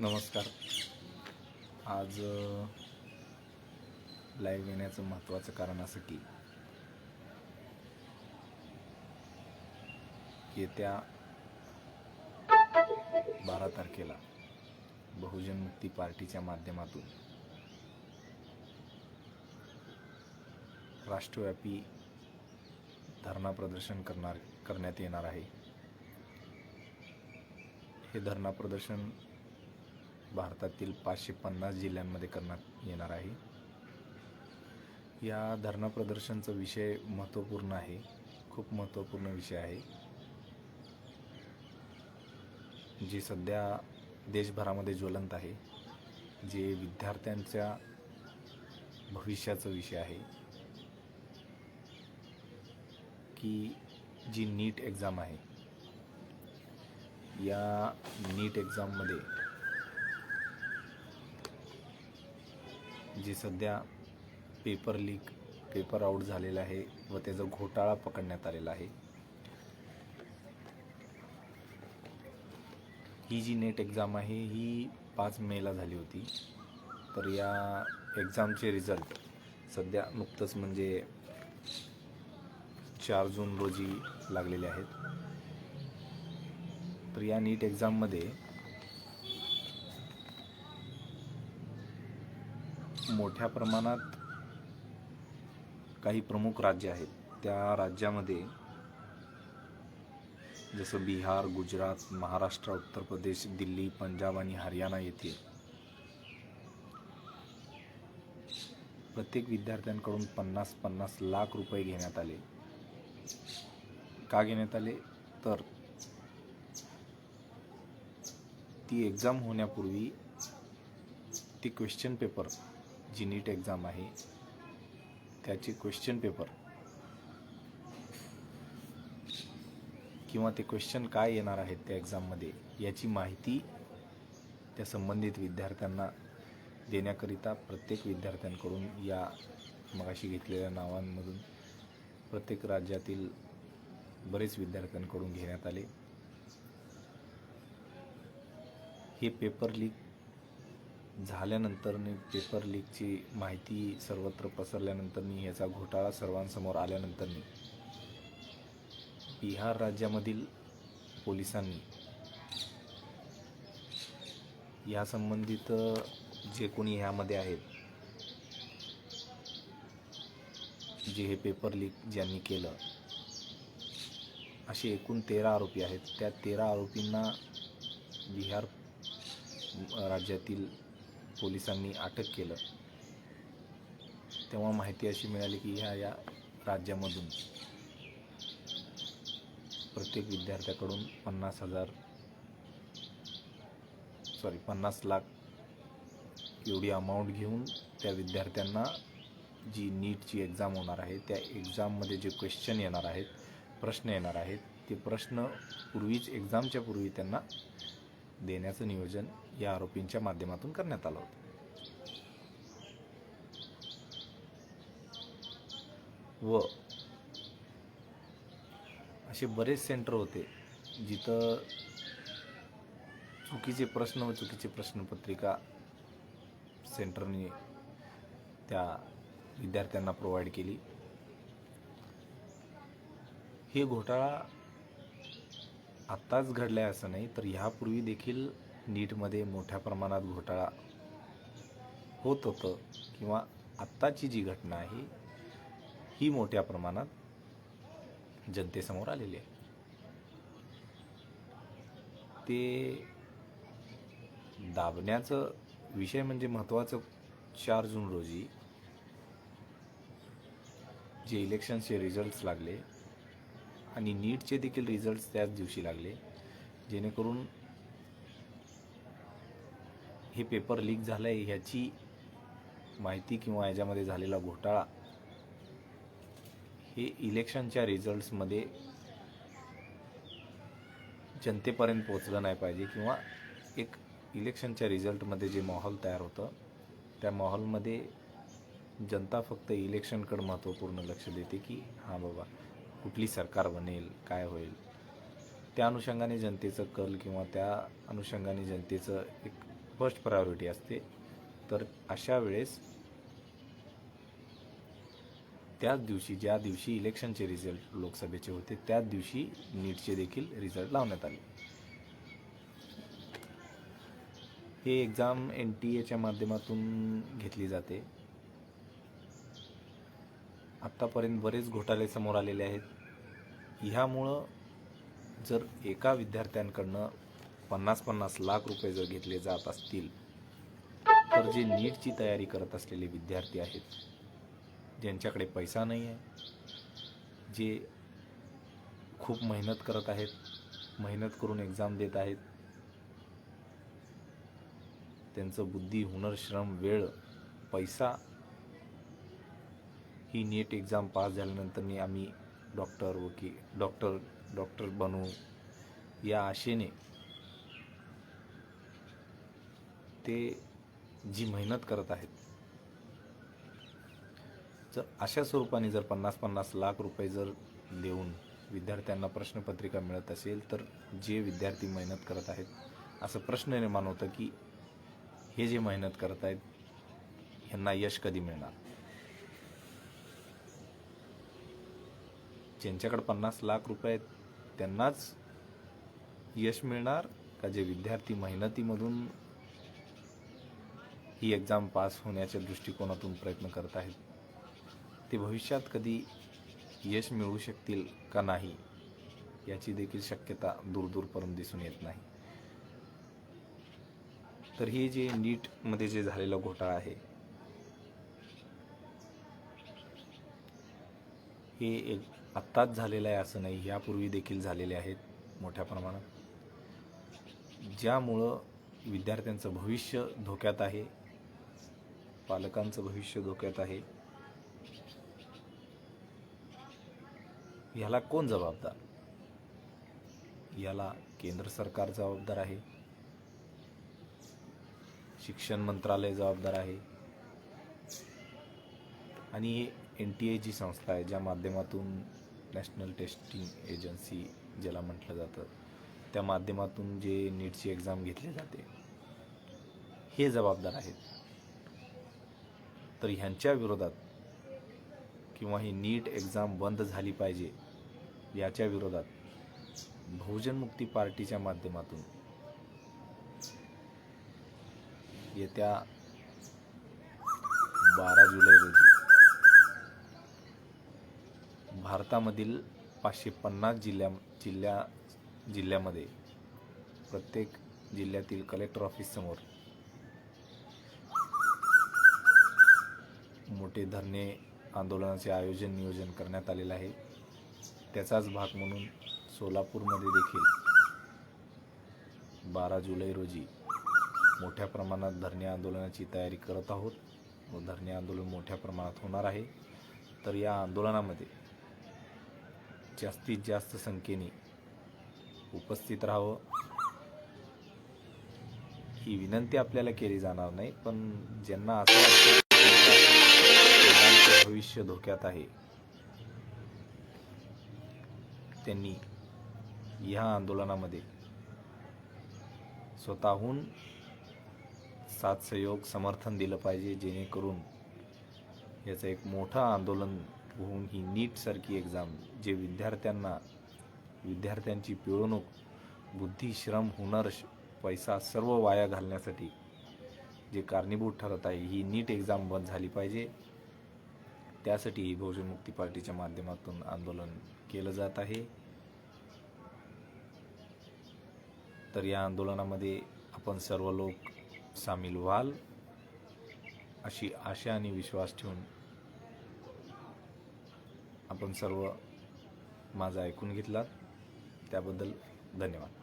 नमस्कार. आज लाईव्ह येण्याचं महत्त्वाचं कारण असं की येत्या बारा तारखेला बहुजन मुक्ती पार्टीच्या माध्यमातून राष्ट्रव्यापी धरणा प्रदर्शन करणार करण्यात येणार आहे. हे धरणा प्रदर्शन भारतातील पाचशे पन्नास जिल्ह्यांमध्ये करण्यात येणार आहे. या धरणं प्रदर्शनचा विषय महत्त्वपूर्ण आहे. खूप महत्त्वपूर्ण विषय आहे. जे सध्या देशभरामध्ये ज्वलंत आहे जे विद्यार्थ्यांच्या भविष्याचा विषय आहे की जी नीट एक्झाम आहे या नीट एक्झाममध्ये जे सध्या पेपर लीक पेपर आऊट झालेला आहे व त्याचा घोटाळा पकडण्यात आलेला आहे. ही जी नेट एक्झाम आहे ही पाच मेला झाली होती. तर या एक्झामचे रिझल्ट सध्या नुकतंच म्हणजे चार जून रोजी लागलेले आहेत. तर या नीट एक्झाममध्ये मोठ्या प्रमाणात काही प्रमुख राज्य आहेत. त्या राज्यामध्ये जसं बिहार गुजरात महाराष्ट्र उत्तर प्रदेश दिल्ली पंजाब आणि हरियाणा येथे प्रत्येक विद्यार्थ्यांकडून पन्नास पन्नास लाख रुपये घेण्यात आले. का घेण्यात आले? तर ती एक्झाम होण्यापूर्वी ती क्वेश्चन पेपर जी नीट एक्झाम आहे त्याचे क्वेश्चन पेपर किंवा ते क्वेश्चन काय येणार आहेत त्या एक्झाममध्ये याची माहिती त्या संबंधित विद्यार्थ्यांना देण्याकरिता प्रत्येक विद्यार्थ्यांकडून या मगाशी घेतलेल्या नावांमधून प्रत्येक राज्यातील बरेच विद्यार्थ्यांकडून घेण्यात आले. हे पेपर लीक झाल्यानंतर पेपर लीकची माहिती सर्वत्र पसरल्यानंतर याचा घोटाळा सर्वांसमोर आल्यानंतर बिहार राज्यामधील पोलिसांनी यासंबंधित जे कोणी ह्यामध्ये आहेत जे हे पेपर लीक ज्यांनी केलं असे एकूण तेरा आरोपी आहेत. त्या तेरा आरोपींना बिहार राज्यातील पोलिसांनी अटक केलं. तेव्हा माहिती अशी मिळाली की ह्या या राज्यामधून प्रत्येक विद्यार्थ्याकडून पन्नास हजार सॉरी पन्नास लाख एवढी अमाऊंट घेऊन त्या विद्यार्थ्यांना जी नीटची एक्झाम होणार आहे त्या एक्झाममध्ये जे क्वेश्चन येणार आहेत प्रश्न येणार आहेत ते प्रश्न पूर्वीच एक्झामच्या पूर्वी त्यांना देण्याचं नियोजन या आरोपींच्या माध्यमातून करण्यात आलं होतं. व असे बरेच सेंटर होते जिथं चुकीचे प्रश्न व चुकीचे प्रश्नपत्रिका सेंटरने त्या विद्यार्थ्यांना प्रोव्हाइड केली. हे घोटाळा आत्ताच घडला आहे असं नाही तर ह्यापूर्वी देखील नीटमध्ये मोठ्या प्रमाणात घोटाळा होत होतं किंवा आत्ताची जी घटना आहे ही मोठ्या प्रमाणात जनतेसमोर आलेली आहे. ते दाबण्याचं विषय म्हणजे महत्त्वाचं चार जून रोजी जे इलेक्शनचे रिझल्ट्स लागले आणि नीटचे देखील रिझल्ट्स त्याच दिवशी लागले जेणेकरून हे पेपर लीक झालं आहे ह्याची माहिती किंवा याच्यामध्ये झालेला घोटाळा हे इलेक्शनच्या रिझल्ट्समध्ये जनतेपर्यंत पोचलं नाही पाहिजे किंवा एक इलेक्शनच्या रिझल्टमध्ये जे माहोल तयार होतं त्या माहोलमध्ये जनता फक्त इलेक्शनकडे महत्त्वपूर्ण लक्ष देते की हां बाबा कुठली सरकार बनेल काय होईल? त्या अनुषंगाने जनतेचं कल किंवा त्या अनुषंगाने जनतेचं एक फर्स्ट प्रायोरिटी असते. तर अशा वेळेस त्याच दिवशी ज्या दिवशी इलेक्शनचे रिझल्ट लोकसभेचे होते त्याच दिवशी नीटचे देखील रिझल्ट लावण्यात आले. हे एक्झाम एन टी एच्या माध्यमातून घेतली जाते. आत्तापर्यंत बरेच घोटाळे समोर आलेले आहेत. ह्यामुळं जर एका विद्यार्थ्यांकडनं पन्नास पन्नास लाख रुपये जर घेतले जात असतील तर जे नीटची तयारी करत असलेले विद्यार्थी आहेत ज्यांच्याकडे पैसा नाही आहे जे खूप मेहनत करत आहेत मेहनत करून एक्झाम देत आहेत त्यांचं बुद्धी हुनर श्रम वेळ पैसा ही नीट एक्झाम पास झाल्यानंतर आम्ही डॉक्टर वकील डॉक्टर डॉक्टर बनू या आशेने ते जी मेहनत करत आहेत जर अशा स्वरूपाने जर पन्नास पन्नास लाख रुपये जर देऊन विद्यार्थ्यांना प्रश्नपत्रिका मिळत असेल तर जे विद्यार्थी मेहनत करत आहेत असं प्रश्न निर्माण होतं की हे जे मेहनत करत आहेत ह्यांना यश कधी मिळणार? ज्यांच्याकडे पन्नास लाख रुपये आहेत त्यांनाच यश मिळणार का जे विद्यार्थी मेहनतीमधून ही एक्झाम पास होण्याच्या दृष्टिकोनातून प्रयत्न करत आहेत. ते भविष्यात कधी यश मिळवू शकतील का नाही याची देखील शक्यता दूरदूरपर्यंत दिसून येत नाही. तर हे जे नीटमध्ये जे झालेला घोटाळा आहे हे एक आत्ताच झालेलं आहे असं नाही यापूर्वी देखील झालेले आहेत मोठ्या प्रमाणात. ज्यामुळं विद्यार्थ्यांचं भविष्य धोक्यात आहे पालकांचं भविष्य धोक्यात आहे. ह्याला कोण जबाबदार? याला केंद्र सरकार जबाबदार आहे. शिक्षण मंत्रालय जबाबदार आहे. आणि एन टी ए जी संस्था आहे ज्या माध्यमातून नॅशनल टेस्टिंग एजन्सी ज्याला म्हटलं जातं त्या माध्यमातून जे नीटची एक्झाम घेतली जाते हे जबाबदार आहेत. तर ह्यांच्या विरोधात किंवा ही नीट एक्झाम बंद झाली पाहिजे याच्या विरोधात बहुजन मुक्ती पार्टीच्या माध्यमातून येत्या बारा जुलै रोजी भारतामधील पाचशे पन्नास जिल्ह्या जिल्ह्या जिल्ह्यामध्ये प्रत्येक जिल्ह्यातील कलेक्टर ऑफिससमोर मोठे धरणे आंदोलनाचे आयोजन नियोजन करण्यात आलेलं आहे. त्याचाच भाग म्हणून सोलापूरमध्ये देखील बारा जुलै रोजी मोठ्या प्रमाणात धरणे आंदोलनाची तयारी करत आहोत. व धरणे आंदोलन मोठ्या प्रमाणात होणार आहे. तर या आंदोलनामध्ये जास्तीत जास्त संख्येने उपस्थित राहावं. ही विनंती आपल्याला केली जाणार नाही पण ज्यांना असं भविष्य धोक्यात आहे. त्यांनी ह्या आंदोलनामध्ये स्वतःहून साथ सहयोग समर्थन दिलं पाहिजे जेणेकरून याचं एक मोठं आंदोलन होऊन ही नीटसारखी एक्झाम जे विद्यार्थ्यांना विद्यार्थ्यांची पिळवणूक बुद्धी श्रम हुनर श- पैसा सर्व वाया घालण्यासाठी जे कारणीभूत ठरत आहे ही नीट एक्झाम बंद झाली पाहिजे. त्यासाठी ही बहुजन मुक्ती पार्टीच्या माध्यमातून आंदोलन केलं जात आहे. तर या आंदोलनामध्ये आपण सर्व लोक सामील व्हाल अशी आशा आणि विश्वास ठेवून आपण सर्व माझा ऐकून घेतलात. त्याबद्दल धन्यवाद.